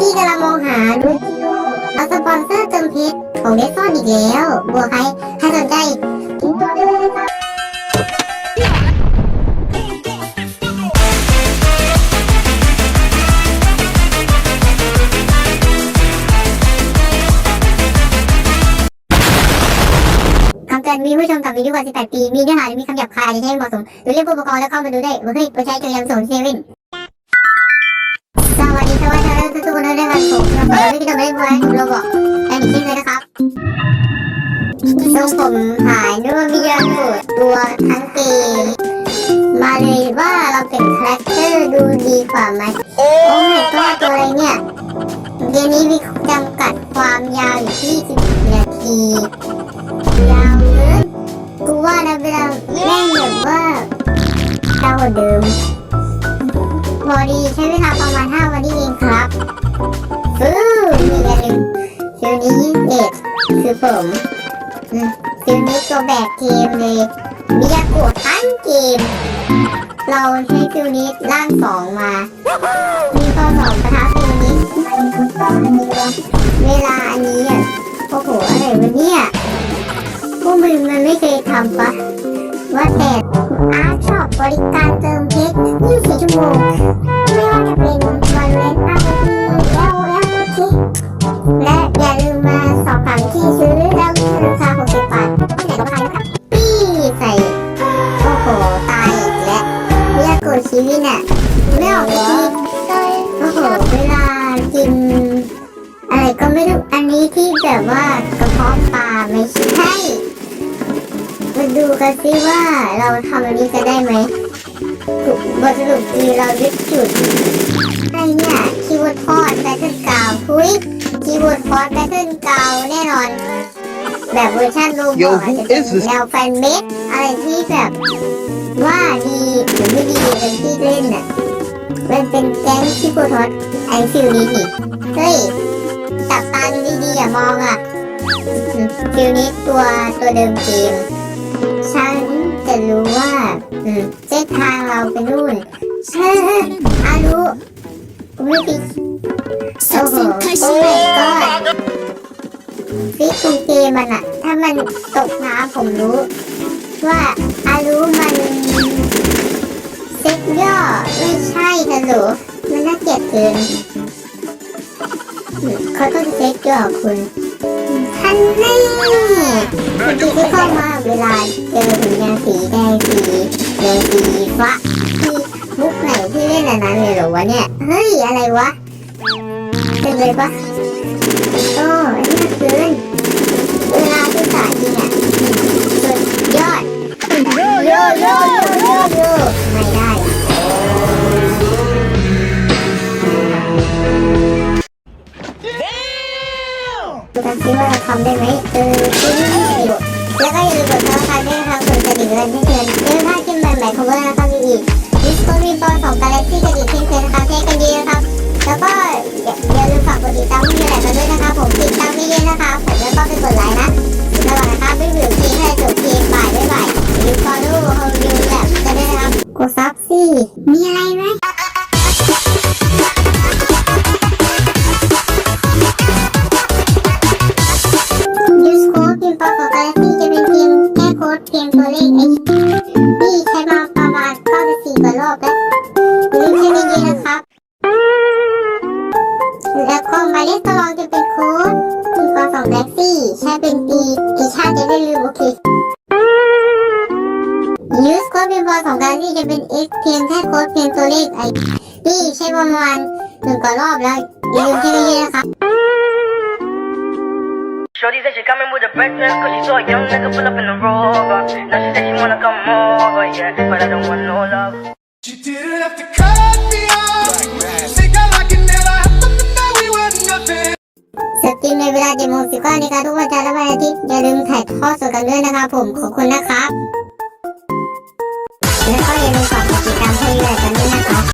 ที่กำลังมองหาดูเอาสปอนเซอร์เติมเพชรของเดซอนอีกแล้วบัวใครถ้าสนใจทิ้งตัวได้เลยนะครับเตือนมีผู้ชมต่ำอายุกว่า18 ปี มีเนื้อหาหรือมีคำหยาบคายอาจจะใช้ไม่เหมาะสมหรือเรียกผู้ปกครองแล้วเข้ามาดูได้ว่าเฮ้ยไปใช้จนยังสนเซเว่น ดีสวัสดีทุกคนด้วยนะครับผมเราไม่ได้ทำอะไรบ้างเรบอกอันนี้คิดเลยนะครับทรงผมหายนึกว่ามียาสูตตัวทั้งเกมมาเลยว่าเราเป็นคาแรคเตอร์ดูดีกว่าไหมโอ้ยก็ตัวอะไรเนี่ยเกมนี้มีจำกัดความยาวอยู่ที่10นาทียาวเกินกูว่านะเวลาแม่งแบบว่าเท่ากว่าเดิม พอดีใช้เวลาประมาณ 5 วันนี้ ฟื้มีอันหนึ่งฟิวนี้ยี่สิบเอ็ดคือผมฟิวนี้ตัวแบกเกมเลยมียากะทั้งเกม เราใช้ฟิวนี้ร่างสองมา มีข้อสองประทับฟิวนี้เวลาอันนี้อะโอ้โหอะไรวะเนี่ยพวกมึงมันไม่เคยทำปะว่าแต่อาร์ตชอบบริการเติมเพชร24ชั่วโมงไม่ว่าจะเป็นวัน ชีวิตน่ะไม่ออกทีโอ้โหเวลากิน อะไรก็ไม่รู้อันนี้ที่แบบว่ากระเพาะปลาไม่ใช่มาดูกันสิว่าเราทำอันนี้จะได้ไหมบทสรุปคือเรายึดจุดอะไรเนี่ยคีย์เวิร์ดพอดแบทเทิลกาวทุยคีย์เวิร์ดพอดแบทเทิลกาวแน่นอน แบบเวอร์ชันโลบอ Yo, อาจจะเป็นแนวแฟนเมดอะไรที่แบบว่าดี อไม่ดีเป็นที่เล่นน่ะมันเป็นแก๊งที่โปรทอสไอฟิลนี้นี่เฮ้ยจับตาดูดีๆอย่ามองอะฟิลนี้ตัวตัวเดิมเกมฉันจะรู้ว่าเส้นทางเราไปนู่นเฮ้ยอารุวิธีโอ้โหโอ้ยก็ฟิกคุเกมมันอะถ้ามันตกน้ำผมรู้ ว่าอารุมัน ไม่ใช่นะหรอมันน่าเกลียดเกินเขาต้องเซ็ตย่อคุณท่านนี่ที่เข้ามาเวลาเจอถุงยางสีแดงสีเหลืองสีฟ้าที่มุกไหนที่เล่นอันนั้นเลยเหรอวะเนี่ย เฮ้ย อะไรวะ เป็นเลยปะโอ้อันนี้มันเกินเวลาที่สายยิงอะำได้ไหมเออคือไม่ได้ประโยชน์แล้วก็อย่าลืมกดซับสไครต์ด้วยนะครับกดกระดิ่งเงินให้เตือนเรื่องถ้าคลิปใหม่ๆของเรานะครับมีอีกดิสโก้รีบอลของกาแล็กซี่กระดิ่งเช่นเคยนะครับเทกันดีนะครับ แล้วก็อย่าลืมฝากกดติดตามพี่แหลกกันด้วยนะครับผมติดตามพี่เยนะครับ ผมแล้วก็ไปกดไลค์นะระหว่างนะครับไม่เหลือทีให้จบทีบ่ายด้บ่ายอย่าลืมฟอลโล่โฮมวิวแลบกันด้วยนะครับกดซับสิมีอะไรไหม เพียงตัวเลข H ที่ใช้มาประมาณ94กว่ารอบแล้วลืมใช้ดีๆนะครับ แล้วก็หมายเลขตลองจะเป็นโค้ดพิมพ์ปอของแล็กซี่ใช้เป็นปีปีชาติจะได้ลืมโอเคยูสโค้ดพิมพ์ปอของกาแล็กซี่จะเป็น X เพียงแค่โค้ดเพียงตัวเลข I ที่ใช้ประมาณหนึ่งกว่ารอบแล้วอย่าลืมใช้ดีๆนะครับ Shorty said she coming with a breakfast cause she saw a young nigga pull up in the rover. Now she said she wanna come over, yeah, but I don't want no love. She didn't have to cut me off. Think I like it now. I happen to know we were nothing. สตรีมในเวลา7โมง15นาฬิกาทุกวันจันทร์และวันอาทิตย์อย่าลืมถ่ายทอดสดกันด้วยนะครับผมขอบคุณนะครับแล้วก็อย่าลืมฝาก